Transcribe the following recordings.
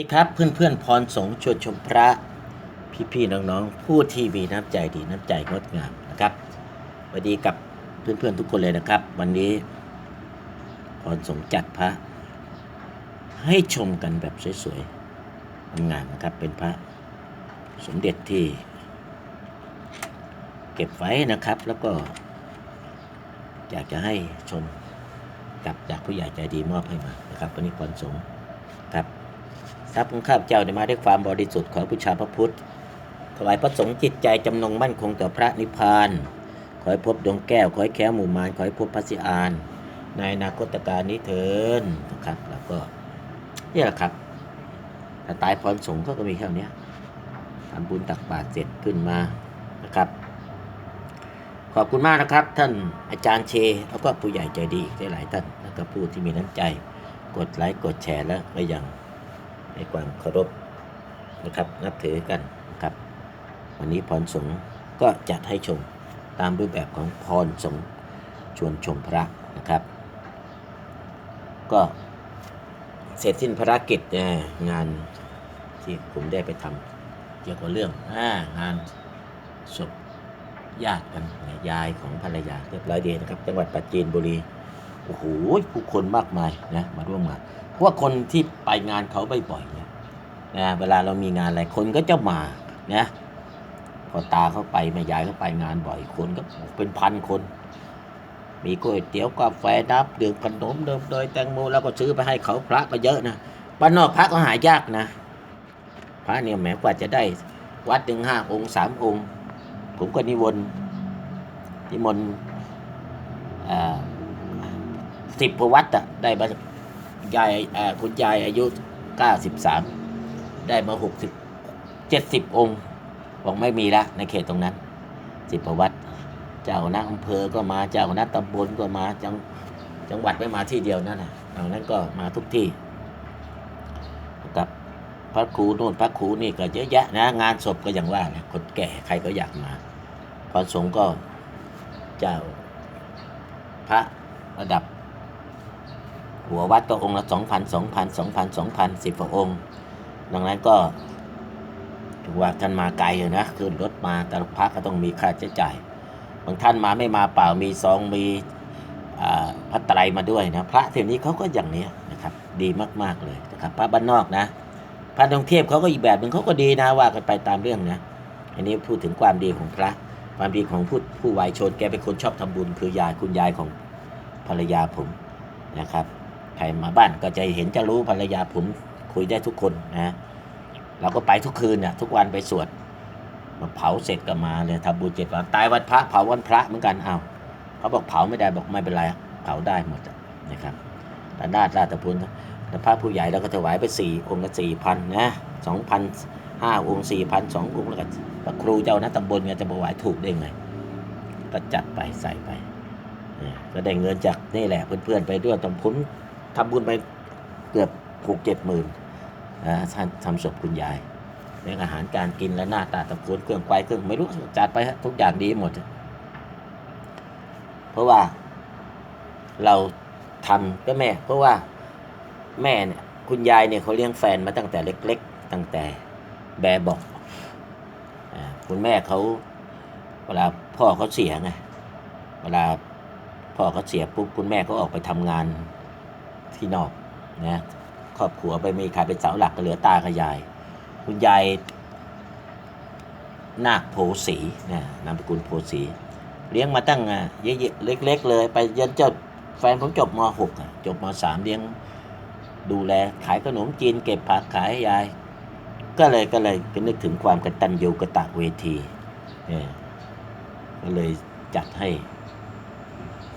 ดีครับเพื่อนเพื่อนๆพรสงฆ์ชวนชมพระพี่พี่ๆน้องๆผู้ที่มีน้ำใจดีน้ำใจงดงามนะครับสวัสดีกับเพื่อนเพื่อนๆทุกคนเลยนะครับ วันนี้พรสงฆ์จัดพระ ให้ชมกันแบบสวยๆงามนะครับเป็นพระสมเด็จที่ เก็บไว้นะครับแล้วก็ อยากจะให้ชมกับจากผู้ใหญ่ใจดีมอบให้มานะครับวันนี้พรสงฆ์ ทรัพย์ของข้าพเจ้าได้มาด้วยความบริสุทธิ์ของบูชาพระพุทธ ถวายพระสงฆ์จิตใจจำนงมั่นคงต่อพระนิพพาน ขอให้พบดวงแก้ว ขอให้แค้วหมู่มารขอให้พบพระสิอาน ในอนาคตการนี้เถินนะครับ แล้วก็นี่แหละครับถ้าตายพรสงฆ์ก็ก็มีแค่นี้ทำบุญตักบาตรเสร็จขึ้นมานะครับ ขอบคุณมากนะครับ ท่านอาจารย์เช แล้วก็ผู้ใหญ่ใจดีอีกหลายๆท่านแล้วก็ผู้ที่มีน้ำใจ กดไลค์กดแชร์แล้วก็ยัง ให้ความเคารพนะครับนับถือกันนะครับ วันนี้พรสงฆ์ก็จัดให้ชมตามรูปแบบของพรสงฆ์ชวนชมพระนะครับ ก็เสร็จสิ้นภารกิจงานที่ผมได้ไปทำเกี่ยวกับเรื่ององานศพญาติกันยายของภรรยาเรียบร้อยดีนะครับ จังหวัดปราจีนบุรีโอ้โหผู้คนมากมายนะมาร่วมงานเพรา ว่าคนที่ไปงานเขาบ่อยๆเนี่ยนะเวลาเรามีงานอะไรคนก็จะมานะพอตาเขาไปแม่ยายเขาไปงานบ่อยคนก็เป็นพันคน มีก๋วยเตี๋ยวกาแฟน้ำดื่มขนมเดิมโดยแตงโมแล้วก็ซื้อไปให้เขาพระก็เยอะนะบ้านนอกพระก็หายากนะ พระเนี่ยแหมกว่าจะได้วัดหนึ่งห้าองค์สามองค์ ผมก็นิมนนิมนต์สิบประวัติอะได้ ยายคุณยายอายุ 93 ได้มา 60 70 องค์บอกไม่มีละในเขตตรงนั้น สิบประวัติเจ้าคณะอำเภอก็มาเจ้าคณะตำบลก็มาจังจังหวัดไม่มาที่เดียวนั่นแหละดังนั้นก็มาทุกที่กับพระครูโน่นพระครูนี่ก็เยอะแยะนะงานศพก็อย่างว่านะคนแก่ใครก็อยากมาพระสงฆ์ก็เจ้าพระระดับ หัววัดก็องค์ละสองพันสองพันสองพันสองพันสิบกว่าองค์ ดังนั้นก็ถือว่าท่านมาไกลอยู่นะขึ้นรถมาแต่ละพักก็ต้องมีค่าใช้จ่าย บางท่านมาไม่มาเปล่ามีซองมีอ่าพระไตรมาด้วยนะพระเที่ยวนี้เขาก็อย่างเนี้ยนะครับดีมากๆเลยนะครับพระบ้านนอกนะพระท่องเที่ยวเขาก็อีกแบบหนึ่งเขาก็ดีนะว่ากันไปตามเรื่องนะอันนี้พูดถึงความดีของพระความดีของผู้ผู้วายชนแกเป็นคนชอบทำบุญคือยายคุณยายของภรรยาผมนะครับ ครมาบ้านก็จะเห็นจะรู้ภรรยาผมคุยได้ทุกคนนะเราก็ไปทุกคืนน่ะทุกวันไปสวดมาเผาเสร็จก็มาเลยทำบุญเจ็ดวันตายวันพระเผาวันพระเหมือนกันเอาเขาบอกเผาไม่ได้บอกไม่เป็นไรเผาได้หมดนะครับแต่นาฏราชพุนแต่พระผู้ใหญ่เราก็ถวายไปสี่องค์ละสี่พันนะสองพันห้าองค์สี่พันสององค์แล้วก็พระครูเจ้านะตำบลเนี่ยจะถวายถูกได้ไงก็จัดไปใส่ไปก็ได้เงินจากนี่แหละเพื่อนๆไปด้วยตรงผม ทำบุญไปเกือบหกเจ็ดหมื่นนะท่านทำศพคุณยายเรื่องอาหารการกินและหน้าตาตะโกนเครื่องไฟเครื่องไม่รู้จัดไปฮะทุกอย่างดีหมด เพราะว่าเราทำก็แม่ เพราะว่าแม่เนี่ยคุณยายเนี่ยเขาเลี้ยงแฟนมาตั้งแต่เล็ก ๆ ตั้งแต่แบบบอกอคุณแม่เขาเวลาพ่อเขาเสียไงเวลาพ่อเขาเสียปุ๊บคุณแม่เขาออกไปทำงาน ที่นอกนะครอบครัวไปมีใครเป็นเสาหลักก็เหลือตากับยาย คุณยายนาคโพสีนะนามสกุลโพสี เลี้ยงมาตั้งเยอะๆเล็ก ๆ เลย ไปยันจ้าแฟนผมจบม .6 จบม .3 เลี้ยงดูแลขายขนมจีนเก็บผักขายให้ยาย ก็เลยก็เลยก็นึกถึงความกตัญญูกตะเวทีเนี่ยก็เลยจัดให้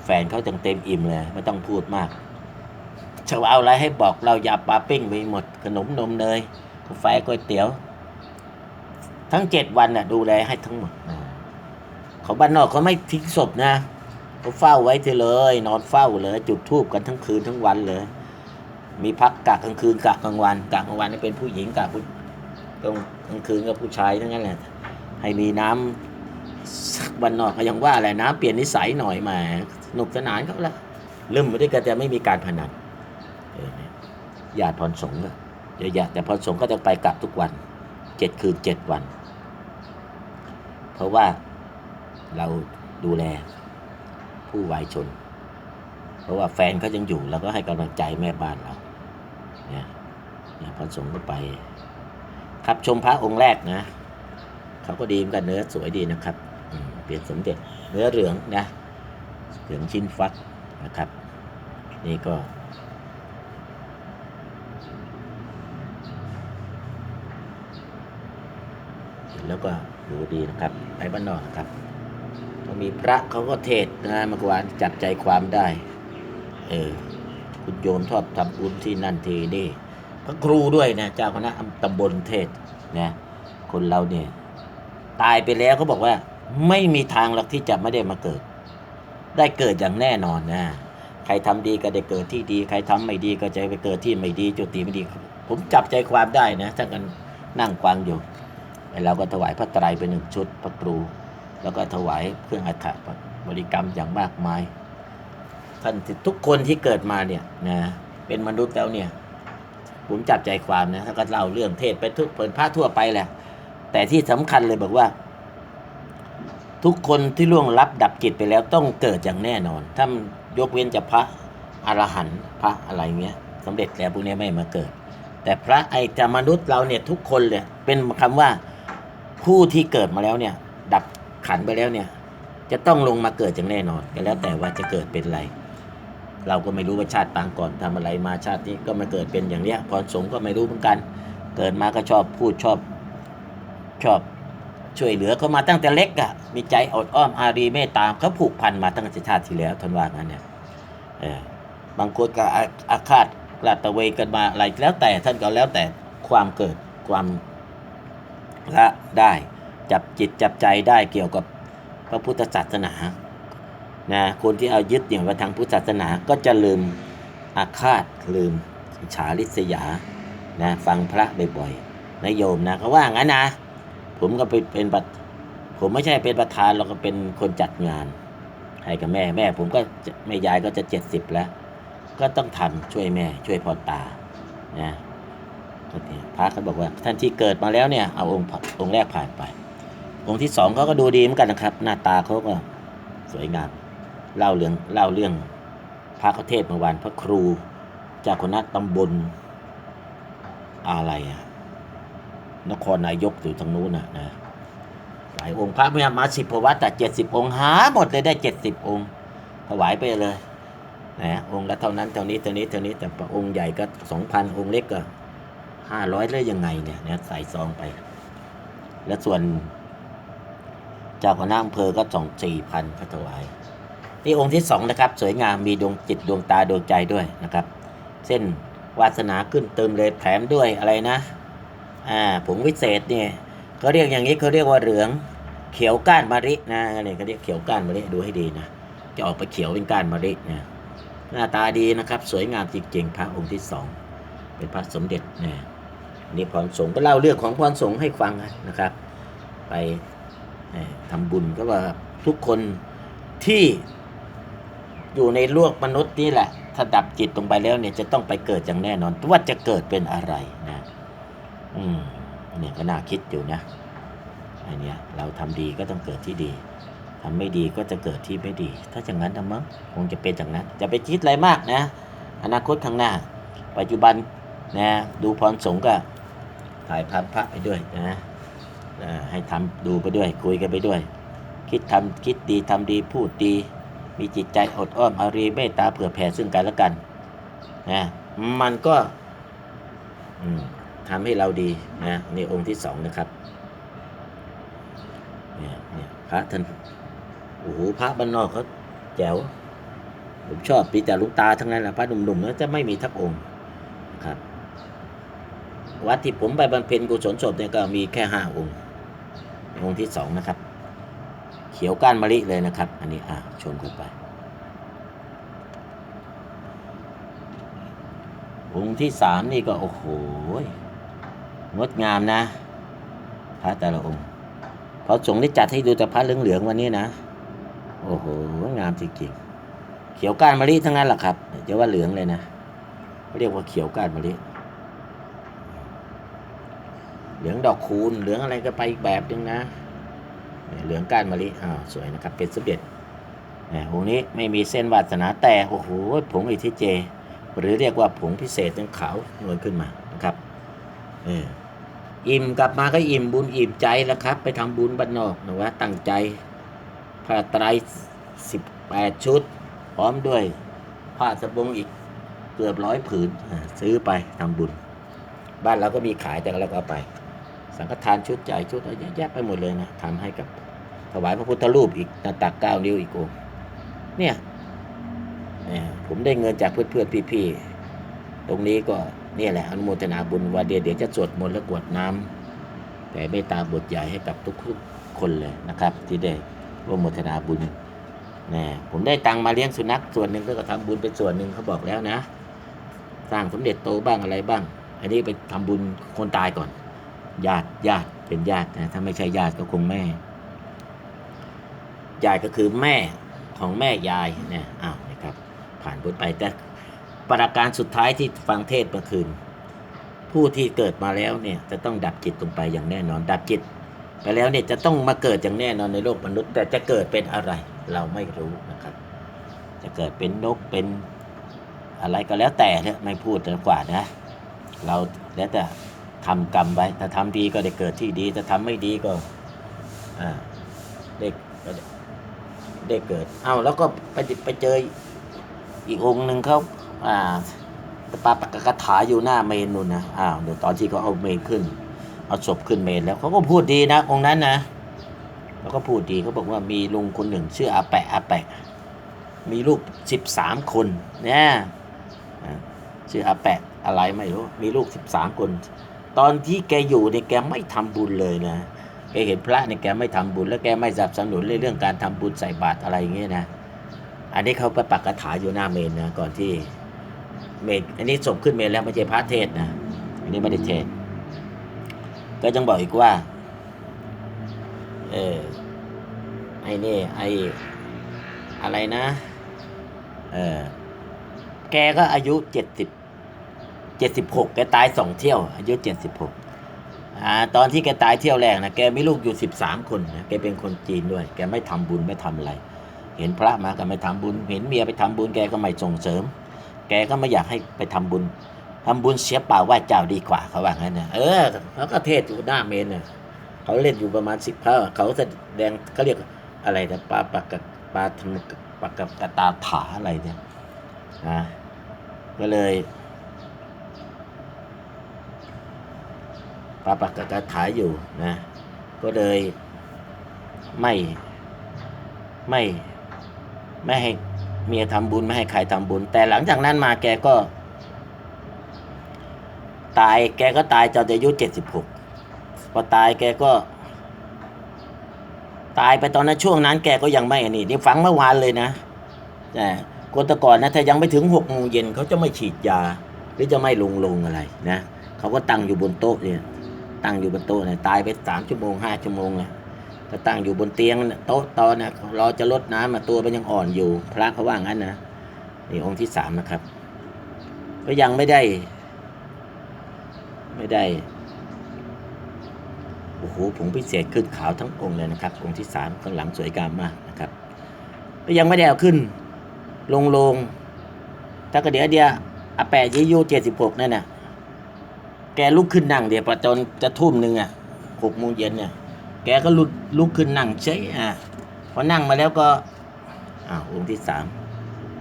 แฟนเขาจังเต็มอิ่มเลย ไม่ต้องพูดมาก จะเอาอะไรให้บอกเราอย่าปลาปิ้งไปหมดขนมนมเนยกาแฟก๋วยเตี๋ยว ทั้งเจ็ดวันน่ะ ดูแลให้ทั้งหมดเขาบ้านนอกเขาไม่ทิ้งศพนะเขาเฝ้าไว้ทีเลย นอนเฝ้าเลย จุดธูปกันทั้งคืนทั้งวันเลย มีพักกะกลางคืนกะกลางวันกะกลางวันนี่เป็นผู้หญิงกะผู้ตรงกลางคืนก็ผู้ชายทั้งนั้นแหละให้มีน้ำสักวันนอกก็ยังว่าอะไรน้ำเปลี่ยนนิสัยหน่อยมาสนุกสนานเขาละลืมไปด้วยกันแต่ไม่มีการพนัน ญาติพรสงฆ์อะเยอะแยะแต่พรสงฆ์ก็จะไปกลับทุกวันเจ็ดคืนเจ็ดวัน เพราะว่าเราดูแลผู้วายชน เพราะว่าแฟนเขายังอยู่เราก็ให้กำลังใจแม่บ้านเราเนี่ยเนี่ยพรสงฆ์ก็ไป ครับชมพระองค์แรกนะเขาก็ดีเหมือนกันเนื้อสวยดีนะครับเปลี่ยนสมเด็จเนื้อเหลืองนะเหลืองชิ้นฟักนะครับ นี่ก็ เห็น แล้วก็ดูดีนะครับ ไปบ้านนอกนะครับก็มีพระเขาก็เทศนะเมื่อวานจับใจความได้ เออ คุณโยมชอบทำบุญที่นั่นทีนี่ พระครูด้วยนะเจ้าคณะตำบลเทศนะคนเราเนี่ย ตายไปแล้วเขาบอกว่า ไม่มีทางหรอกที่จะไม่ได้มาเกิด ได้เกิดอย่างแน่นอนนะใครทำดีก็ได้เกิดที่ดี ใครทำไม่ดีก็จะไปเกิดที่ไม่ดีจุติไม่ดี ผมจับใจความได้นะถ้ากันนั่งฟังอยู่ เราก็ถวายพระไตรเป็นหนึ่งชุดพระครู แล้วก็ถวายเครื่องอัฐบริกรรมอย่างมากมาย ท่านทุกคนที่เกิดมาเนี่ยนะเป็นมนุษย์แล้วเนี่ย ผมจับใจความนะถ้าก็เล่าเรื่องเทศไปทุกเปิดพระทั่วไปแหละ แต่ที่สำคัญเลยบอกว่า ทุกคนที่ล่วงลับดับจิตไปแล้วต้องเกิดอย่างแน่นอน ถ้ายกเว้นจะพระอรหันต์พระอะไรเงี้ยสำเร็จแล้วพวกนี้ไม่มาเกิด แต่พระไอจะมนุษย์เราเนี่ยทุกคนเลยเป็นคำว่า ผู้ที่เกิดมาแล้วเนี่ย ดับขันไปแล้วเนี่ย จะต้องลงมาเกิดอย่างแน่นอนก็แล้วแต่ว่าจะเกิดเป็นอะไร เราก็ไม่รู้ว่าชาติปางก่อนทำอะไรมาชาตินี้ก็มาเกิดเป็นอย่างเนี้ยพรสงก็ไม่รู้เหมือนกัน เกิดมาก็ชอบพูดชอบชอบช่วยเหลือเขามาตั้งแต่เล็กอะ่ะ มีใจอดอ้อมอารีเมตตามเขาผูกพันมาตั้งแต่ชาติที่แล้วท่านว่างั้นเนี่ยเออบางคนก็อาอาฆาตลาดตะเวกันมาอะไรแล้วแต่ท่านก็แล้วแต่ความเกิดความ ละได้ จับจิตจับใจได้เกี่ยวกับพระพุทธศาสนานะคนที่เอายึดเหนี่ยวมาทางพุทธศาสนาก็จะลืมอาฆาตลืมฉาริษยานะฟังพระบ่อยๆนะโยมนะเขาว่างั้นนะ ผมก็ไปเป็นประผมไม่ใช่เป็นประธานเราก็เป็นคนจัดงาน ให้กับแม่แม่ ผมก็แม่ยายก็จะเจ็ดสิบแล้ว ก็ต้องทำช่วยแม่ช่วยพ่อตานะ ก็ดีพระเขาบอกว่าท่านที่เกิดมาแล้วเนี่ยเอาองค์องค์แรกผ่านไป องค์ที่สองเขาก็ดูดีเหมือนกันนะครับ หน้าตาเขาก็สวยงามเล่าเรื่องเล่าเรื่องพระเขาเทศเมื่อวานพระครูจากคณะตำบลอะไรอะนครนายกอยู่ทางนู้นนะนะหลายองค์พระเนี่ยมาสิบพวัตแต่เจ็ดสิบองค์หาหมดเลยได้เจ็ดสิบองค์ถวายไปเลยนะองค์ละเท่านั้นเท่านี้เท่านี้เท่านี้แต่องค์ใหญ่ก็สองพันองค์เล็กก็ ห้าร้อยเลยยังไงเนี่ยนะใส่ซองไป แล้วส่วนเจ้าคณะอำเภอก็สองสี่พันก็ถวายนี่องค์ที่สองนะครับ สวยงามมีดวงจิตดวงตาดวงใจด้วยนะครับ เส้นวาสนาขึ้นเติมเลยแถมด้วยอะไรนะอ่าผงวิเศษเนี่ยเขาเรียกอย่างนี้เขาเรียกว่าเหลืองเขียวก้านมะรินะนี่เขาเรียกเขียวก้านมะริดูให้ดีนะจะออกไปเขียวเป็นก้านมะรินะหน้าตาดีนะครับ สวยงามจริงๆพระองค์ที่สองเป็นพระสมเด็จนะ นี่พรสงฆ์ก็เล่าเรื่องของพรสงฆ์ให้ฟังนะครับ ไปเอ่อทำบุญก็ว่าทุกคนที่อยู่ในโลกมนุษย์นี่แหละถ้าดับจิตลงไปแล้วเนี่ยจะต้องไปเกิดอย่างแน่นอนว่าจะเกิดเป็นอะไรนะอืมเนี่ยก็น่าคิดอยู่นะอันเนี้ยเราทำดีก็ต้องเกิดที่ดีทำไม่ดีก็จะเกิดที่ไม่ดี ถ้าอย่างนั้นนะมั้งคงจะเป็นอย่างนั้นจะไปคิดอะไรมากนะ อนาคตข้างหน้า ปัจจุบันนะดูพรสงก็ ถ่ายภาพพระไปด้วยนะให้ทำดูไปด้วย คุยกันไปด้วย คิดทำคิดดีทำดีพูดดี มีจิตใจอดอ้อมอารีเมตตาเผื่อแผ่ซึ่งกันและกันนะมันก็อืมทำให้เราดีนะนี่องค์ที่สองนะครับเนี่ยเนี่ยพระท่านโอ้โหพระบ้านนอกเขาแจ๋วผมชอบปีแต่ลูกตาทั้งนั้นแหละพระหนุ่มๆแล้วจะไม่มีทักองค์นะครับ วัดที่ผมไปบำเพ็ญกุศลศพเนี่ยก็มีแค่ห้าองค์องค์ที่สองนะครับ เขียวก้านมะลิเลยนะครับ อันนี้อะชมกันไป องค์ที่สามนี่ก็โอ้โหงดงามนะ พระแต่ละองค์พระสงฆ์ได้จัดให้ดูแต่พระเหลืองๆวันนี้นะ โอ้โหงามจริงๆเขียวก้านมะลิทั้งนั้นแหละครับจะว่าเหลืองเลยนะเรียกว่าเขียวก้านมะลิ เหลืองดอกคูณเหลืองอะไรก็ไปอีกแบบนึงนะ เหลืองก้านมะลิอ่าวสวยนะครับเป็นสเด็จเนี่ยองนี้ไม่มีเส้นวาสนาแต่โอ้โหผงอิทธิเจ หรือเรียกว่าผงพิเศษนั้นขาวนวลขึ้นมานะครับเอออิ่มกลับมาก็อิ่มบุญอิ่มใจแล้วครับ ไปทำบุญบ้านนอกนะว่าตั้งใจผ้าไตรสิบแปดชุด พร้อมด้วยผ้าสบงอีกเกือบร้อยผืนซื้อไปทำบุญ บ้านเราก็มีขายแต่เราก็ไป สังฆทานชุดใหญ่ชุดอะไรแยะไปหมดเลยนะทำให้กับถวายพระพุทธรูปอีกหน้าตักเก้านิ้วอีกองเนี่ยผมได้เงินจากเพื่อนๆพี่ๆตรงนี้ก็เนี่ยแหละอนุโมทนาบุญว่าเดียวเดี๋ยวจะสวดมนต์และกวดน้ำแต่เมตตาบทใหญ่ให้กับทุกๆคนเลยนะครับ ที่ได้ร่วมโมทนาบุญนะผมได้ตังมาเลี้ยงสุนัขส่วนหนึ่งก็ทำบุญเป็นส่วนหนึ่งเขาบอกแล้วนะ สร้างสมเด็จโตบ้างอะไรบ้าง อันนี้ไปทำบุญคนตายก่อน ญาติญาติเป็นญาตินะถ้าไม่ใช่ญาติก็คงแม่ ญาติก็คือแม่ของแม่ยายเนี่ยอ้าวนะครับ ผ่านพ้นไปแต่ประการสุดท้ายที่ฟังเทศเมื่อคืน ผู้ที่เกิดมาแล้วเนี่ยจะต้องดับจิตลงไปอย่างแน่นอน ดับจิตไปแล้วเนี่ยจะต้องมาเกิดอย่างแน่นอนในโลกมนุษย์ แต่จะเกิดเป็นอะไร เราไม่รู้นะครับ จะเกิดเป็นนกเป็นอะไรก็แล้วแต่เนี่ยไม่พูดดีกว่านะ เราแล้วแต่ ทำกรรมไว้ ถ้าทำดีก็ได้เกิดที่ดี ถ้าทำไม่ดีก็อ่าได้ได้เกิด เอ้าแล้วก็ไปไปเจออีกองค์หนึ่งเขาอ่าปาปากกถาอยู่หน้าเมนนู่นนะอ้าวเดี๋ยวตอนที่เขาเอาเมนขึ้น เอาศพขึ้นเมนแล้วเขาก็พูดดีนะองค์นั้นนะแล้วก็พูดดีเขาบอกว่ามีลุงคนหนึ่ง ชื่ออาแปะอาแปะ มีลูกสิบสามคนเนี่ยอ่าชื่ออาแปะอะไรไม่รู้ มีลูกสิบสามคน ตอนที่แกอยู่เนี่ยแกไม่ทำบุญเลยนะแกเห็นพระเนี่ยแกไม่ทำบุญ แล้วแกไม่สนับสนุนเรื่องการทำบุญใส่บาตรอะไรอย่างเงี้ยนะอันนี้เขาไปปักกระถาอยู่หน้าเมนนะก่อนที่เมนอันนี้ศพขึ้นเมนแล้วไม่ใช่พระเทศนะอันนี้ไม่ได้เทศ ก็ยังบอกอีกว่า เออไอ้นี่ไอ้อะไรนะ เออแกก็อายุเจ็ดสิบ เจ็ดสิบหกแกตายสองเที่ยว อายุเจ็ดสิบหกอ่าตอนที่แกตายเที่ยวแรกนะแกมีลูกอยู่สิบสามคนนะแกเป็นคนจีนด้วย แกไม่ทำบุญไม่ทำอะไร เห็นพระมาก็ไม่ทำบุญ เห็นเมียไปทำบุญแกก็ไม่ส่งเสริม แกก็ไม่อยากให้ไปทำบุญทำบุญเสียเปล่าไหว้เจ้าดีกว่าเขาว่างั้นนะเออเขาก็เทศอยู่หน้าเมนเนี่ยเขาเล่นอยู่ประมาณสิบเขาเขาแสดงเขาเรียกอะไรนะปลาปากกะปลาทำปากกับกตาถาอะไรเนี่ยนะก็เลย ปาปากกาถาอยู่นะ ก็เลยไม่ไม่ไม่ให้เมียทำบุญไม่ให้ใครทำบุญ แต่หลังจากนั้นมาแกก็ ตายแกก็ตายจนอายุเจ็ดสิบหกพอตายแกก็ ตายไปตอนนั้นช่วงนั้น แกก็ยังไม่อันนี้นี่ฟังเมื่อวานเลยนะแต่คนตะก่อนนะถ้ายังไม่ถึงหกโมงเย็นเขาจะไม่ฉีดยา หรือจะไม่ลงลงอะไรนะเขาก็ตั้งอยู่บนโต๊ะเนี่ย ตั้งอยู่บนโต๊ะเนี่ยตายไปสามชั่วโมงห้าชั่วโมงเลยก็ตั้งอยู่บนเตียงโต๊ะตอนเนี่ยรอจะลดน้ำมาตัวมันยังอ่อนอยู่ พระเขาว่างั้นนะนี่องค์ที่สามนะครับ ก็ยังไม่ได้ ไม่ได้โอ้โหผงพิเศษขึ้นขาวทั้งองค์เลยนะครับ องค์ที่สามข้างหลังสวยงามมากนะครับ ก็ยังไม่ได้เอาขึ้น ลงลงถ้าก็เดี๋ยวเดียวอาแปะยี่ยูเจ็ดสิบหกนั่นน่ะ แกลุกขึ้นนั่งเดี๋ยวพอจนจะทุ่มหนึ่งอะหกโมงเย็นเนี่ย แกก็ลุกลุกขึ้นนั่งเฉยอะพอนั่งมาแล้วก็อ้าวองค์ที่สาม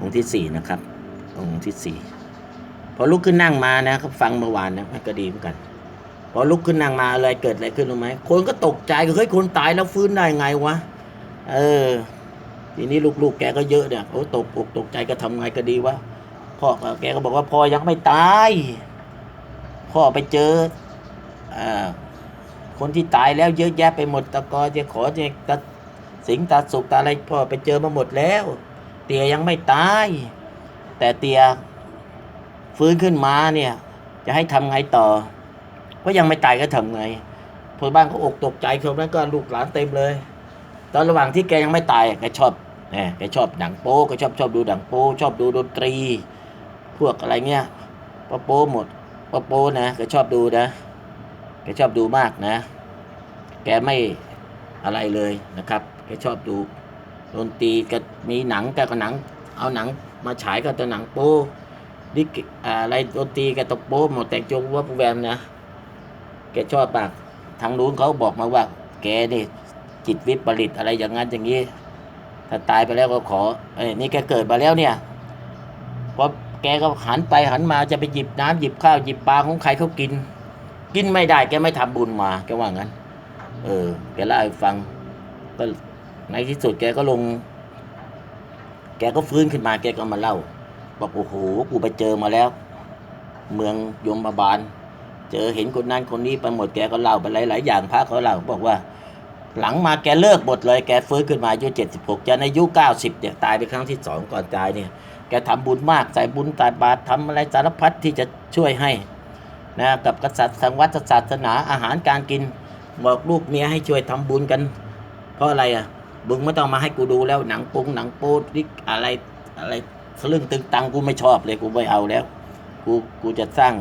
องค์ที่สี่นะครับ องค์ที่สี่พอลุกขึ้นนั่งมานะครับฟังเมื่อวานนะก็ดีเหมือนกัน พอลุกขึ้นนั่งมาอะไรเกิดอะไรขึ้นรู้ไหมคนก็ตกใจเฮ้ยคนตายแล้วฟื้นได้ไงวะเออทีนี้ลูกๆ แกก็เยอะเนี่ยโอ้ตกอกตกใจก็ทำไงก็ดีวะพ่อแกก็บอกว่าพ่อยังไม่ตาย พ่อไปเจออคนที่ตายแล้วเยอะแยะไปหมดตะกอจะขอจะตะสิงตาสุกตาอะไรพ่อไปเจอมาหมดแล้ว เตียยังไม่ตาย แต่เตียฟื้นขึ้นมาเนี่ย จะให้ทำไงต่อ ก็ยังไม่ตายก็ทำไงพอบ้านเขาอกตกใจคนนั้นก็ลูกหลานเต็มเลย ตอนระหว่างที่แกยังไม่ตายแกชอบแหมแกชอบหนังโป๊ก็ชอบชอบดูหนังโป๊ชอบดูดนตรี พวกอะไรเงี้ยพอโป๊หมด พอโป๊นะแกชอบดูนะแกชอบดูมากนะ แกไม่อะไรเลยนะครับแกชอบดูดนตรีก็มีหนังแกก็หนัง เอาหนังมาฉายก็ตัวหนังโป๊ดิอะไรดนตรีแกตกโป๊หมดแต่งจงว่าผู้แวมนะแกชอบมากทางนู้นเขาบอกมาว่า แกนี่จิตวิปริตอะไรอย่างนั้นอย่างนี้ถ้าตายไปแล้วก็ขอเอ้นี่แกเกิดมาแล้วเนี่ยพอ แกก็หันไปหันมาจะไปหยิบน้ำหยิบข้าวหยิบปลาของใครเขากิน กินไม่ได้แกไม่ทำบุญมาแกว่างั้น เออแกเล่าให้ฟัง ก็ในที่สุดแกก็ลง แกก็ฟื้นขึ้นมาแกก็มาเล่าบอกโอ้โหกูไปเจอมาแล้ว เมืองยมบาล เจอเห็นคนนั้นคนนี้ไปหมดแกก็เล่าไปหลายๆอย่างพระเขาเล่าบอกว่า หลังมาแกเลิกหมดเลยแกฟื้นขึ้นมาอายุเจ็ดสิบหกจะในอายุเก้าสิบเนี่ยตายไปครั้งที่สองก่อนตายเนี่ย แกทำบุญมากใส่บุญใส่บาตรทำอะไรสารพัดที่จะช่วยให้นะกับกษัตริย์สังวัตศาสนาอาหารการกิน บอกลูกเมียให้ช่วยทำบุญกัน เพราะอะไรอะมึงไม่ต้องมาให้กูดูแล้วหนังปุงหนังโป๊ดิอะไรอะไรสลึงตึงตังกูไม่ชอบเลยกูไม่เอาแล้ว กูกูจะสร้าง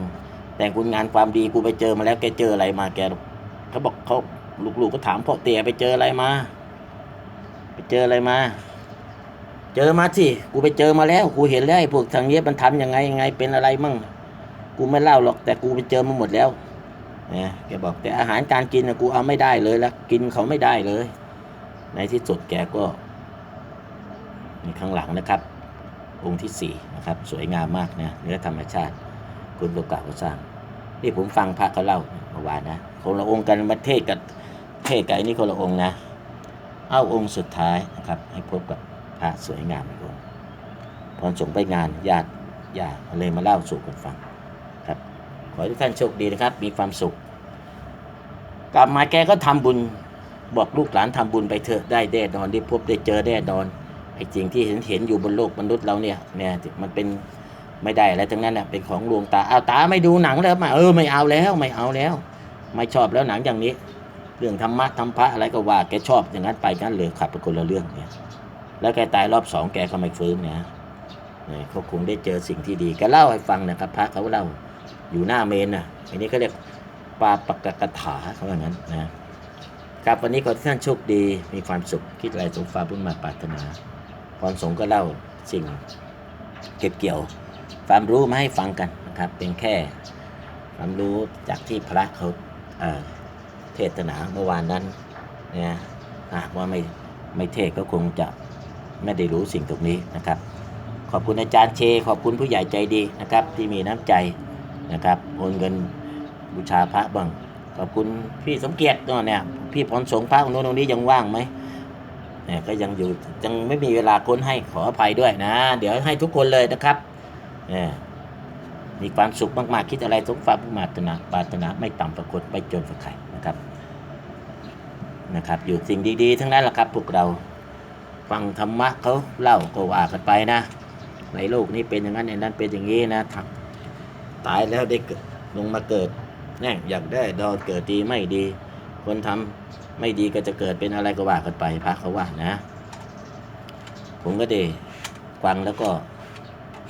แต่งคุณงานความดีกูไปเจอมาแล้วแกเจออะไรมาแกเขาบอกเขาลูกๆก็ถามพ่อเตี๋ยไปเจออะไรมา ไปเจออะไรมา เจอมาสิกูไปเจอมาแล้ว กูเห็นแล้วไอ้พวกทางเนี้ยมันทำยังไงยังไงเป็นอะไรมั่ง กูไม่เล่าหรอกแต่กูไปเจอมาหมดแล้วเนี่ยแกบอกแต่อาหารการกินนะกูเอาไม่ได้เลยละกินเขาไม่ได้เลย ในที่สุดแกก็ในข้างหลังนะครับ องค์ที่สี่นะครับ สวยงามมากนะเนื้อธรรมชาติ คุณโลกาก็สร้างนี่ผมฟังพระเขาเล่าเมื่อวานนะคนละองค์กันมาเทศกับเทศกับไอ้นี่คนละองค์นะ เอาองค์สุดท้ายนะครับ ให้พบกับ พระสวยงามอีกองค์พรส่งไปงานญาติญาติเลยมาเล่าสู่กันฟังครับ ขอให้ทุกท่านโชคดีนะครับ มีความสุข กลับมาแกก็ทำบุญบอกลูกหลานทำบุญไปเถอะได้แน่นอนได้พบได้เจอแน่นอนไอ้สิ่งที่เห็นเห็นอยู่บนโลกมนุษย์เราเนี่ยเนี่ยมันเป็นไม่ได้อะไรทั้งนั้นน่ะเป็นของลวงตาเอาตาไม่ดูหนังแล้วมาเออไม่เอาแล้วไม่เอาแล้ว ไม่ชอบแล้วหนังอย่างนี้ เรื่องธรรมะธรรมพระอะไรก็ว่าแกชอบอย่างนั้นไปงั้นเลยขับเป็นคนละเรื่องเนี่ย แล้วแกตายรอบสองแกก็ไม่ฟื้นนะเนี่ยเขาคงได้เจอสิ่งที่ดีแกเล่าให้ฟังนะครับพระเขาเล่าอยู่หน้าเมนน่ะอันนี้เขาเรียกปาปกกถาเขาว่างั้นนะครับวันนี้ขอให้ท่านโชคดีมีความสุขคิดอะไรสมฟ้าบุญมาปรารถนาพรสงก็เล่าสิ่งเก็บเกี่ยว ความรู้มาให้ฟังกันนะครับ เป็นแค่ความรู้จากที่พระเขาเอ่อเทศนาเมื่อวานนั้นนะหากว่าไม่ไม่เทศก็คงจะ ไม่ได้รู้สิ่งตรงนี้นะครับ ขอบคุณอาจารย์เช ขอบคุณผู้ใหญ่ใจดีนะครับ ที่มีน้ำใจนะครับโอนเงินบูชาพระบ้างขอบคุณพี่สมเกียรติเนี่ยพี่พรสงพระองค์โน้นองนี้ยังว่างไหมเนี่ยก็ยังอยู่ยังไม่มีเวลาค้นให้ขออภัยด้วยนะ เดี๋ยวให้ทุกคนเลยนะครับเนี่ยมีความสุขมาก ๆ คิดอะไรสมฟ้าผู้มาตนาปารนาไม่ต่ำประคนไม่จนฝักใครนะครับนะครับ อยู่สิ่งดี ๆ ทั้งนั้นแหละครับพวกเรา ฟังธรรมะเขาเล่าก็ว่ากันไปนะ ในโลกนี้เป็นอย่างนั้นอย่างนั้นเป็นอย่างนี้นะตายแล้วได้เกิดลงมาเกิดแน่อยากได้ดอนเกิดดีไม่ดี คนทำไม่ดีก็จะเกิดเป็นอะไรก็ว่ากันไปพระเขาว่านะ ผมก็ได้ฟังแล้วก็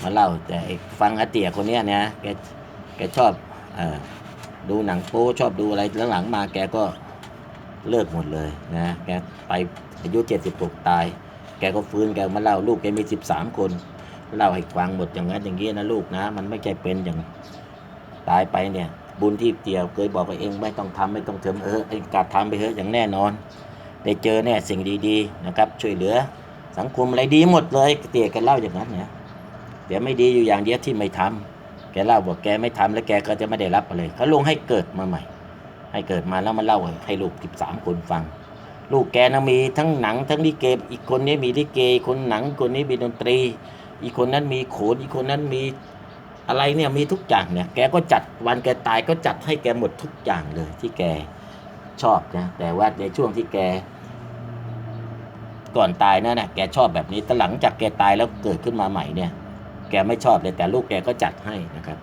มาเล่าแต่ฟังอาเตียคนเนี้ยนะแกแกชอบอดูหนังโป๊ชอบดูอะไรหลังๆมาแกก็เลิกหมดเลยนะแกไปอายุเจ็ดสิบหกตาย แกก็ฟื้นแกมาเล่าลูกแกมีสิบสามคนเล่าให้ฟังหมดอย่างนั้นอย่างนี้นะลูกนะ มันไม่ใช่เป็นอย่างตายไปเนี่ย บุญที่เตียวเคยบอกกับเองไม่ต้องทำไม่ต้องเถิมเออเองกาทำไปเถอะอย่างแน่นอน ได้เจอแน่สิ่งดีๆนะครับ ช่วยเหลือ สังคมอะไรดีหมดเลยเตี๋ยแกเล่าอย่างนั้นเนี่ยแต่ไม่ดีอยู่อย่างเดียวที่ไม่ทำแกเล่าบอกแกไม่ทำแล้วแกก็จะไม่ได้รับอะไรเขาลงให้เกิดมาใหม่ ให้เกิดมาแล้วมาเล่าให้ลูกสิบสามคนฟัง ลูกแกนะมีทั้งหนังทั้งลิเกอีกคนนี้มีลิเกคนหนังคนนี้มีดนตรี อีกคนนั้นมีโขนอีกคนนั้นมีอะไรเนี่ยมีทุกอย่างเนี่ยแกก็จัดวันแกตายก็จัดให้แกหมดทุกอย่างเลยที่แกชอบนะแต่ว่าในช่วงที่แก ก่อนตายนั่นนะแกชอบแบบนี้แต่หลังจากแกตายแล้วเกิดขึ้นมาใหม่เนี่ย แกไม่ชอบเลยแต่ลูกแกก็จัดให้นะครับ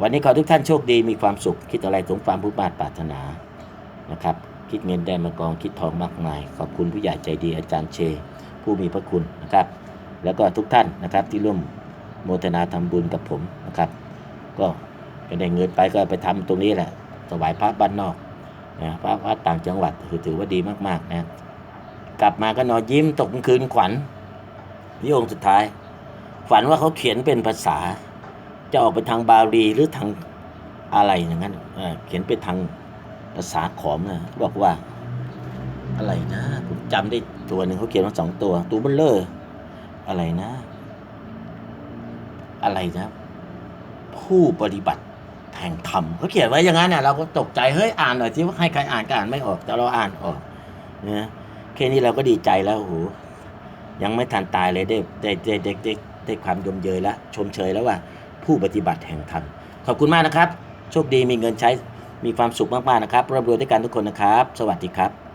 วันนี้ขอทุกท่านโชคดีมีความสุขคิดอะไรสมความผู้บาทปรารถนานะครับ คิดเงินได้มากองคิดทองมากมาย ขอบคุณผู้ใหญ่ใจดีอาจารย์เช ผู้มีพระคุณนะครับ แล้วก็ทุกท่านนะครับที่ร่วมโมทนาทำบุญกับผมนะครับ ก็ได้เงินไปก็ไปทำตรงนี้แหละถวายพระบ้านนอกนะพระพระต่างจังหวัดคือถือว่าดีมากๆนะกลับมาก็นอนยิ้มตกกลางคืนขวัญนี่องค์สุดท้าย ฝันว่าเขาเขียนเป็นภาษา จะออกไปทางบาลีหรือทางอะไรอย่างนั้นเเขียนเป็นทาง ภาษาขอมนะบอกว่า อะไรนะผมจำได้ตัวหนึ่งเขาเขียนมาสองตัว ตัวเบลเลอร์อะไรนะ อะไรนะ ผู้ปฏิบัติแห่งธรรมเขาเขียนไว้อย่างนั้นน่ะเราก็ตกใจเฮ้ยอ่านหน่อยที่ว่าให้ใครอ่านก็อ่านไม่ออกแต่เราอ่านออกนะแค่นี้เราก็ดีใจแล้วโอ้โหยังไม่ทันตายเลยได้ได้ได้ได้ได้ได้ความยมเยยแล้วชมเชยแล้วว่า ผู้ปฏิบัติแห่งธรรมขอบคุณมากนะครับ โชคดีมีเงินใช้ มีความสุขมากๆนะครับร่ำรวยด้วยกันทุกคนนะครับ สวัสดีครับ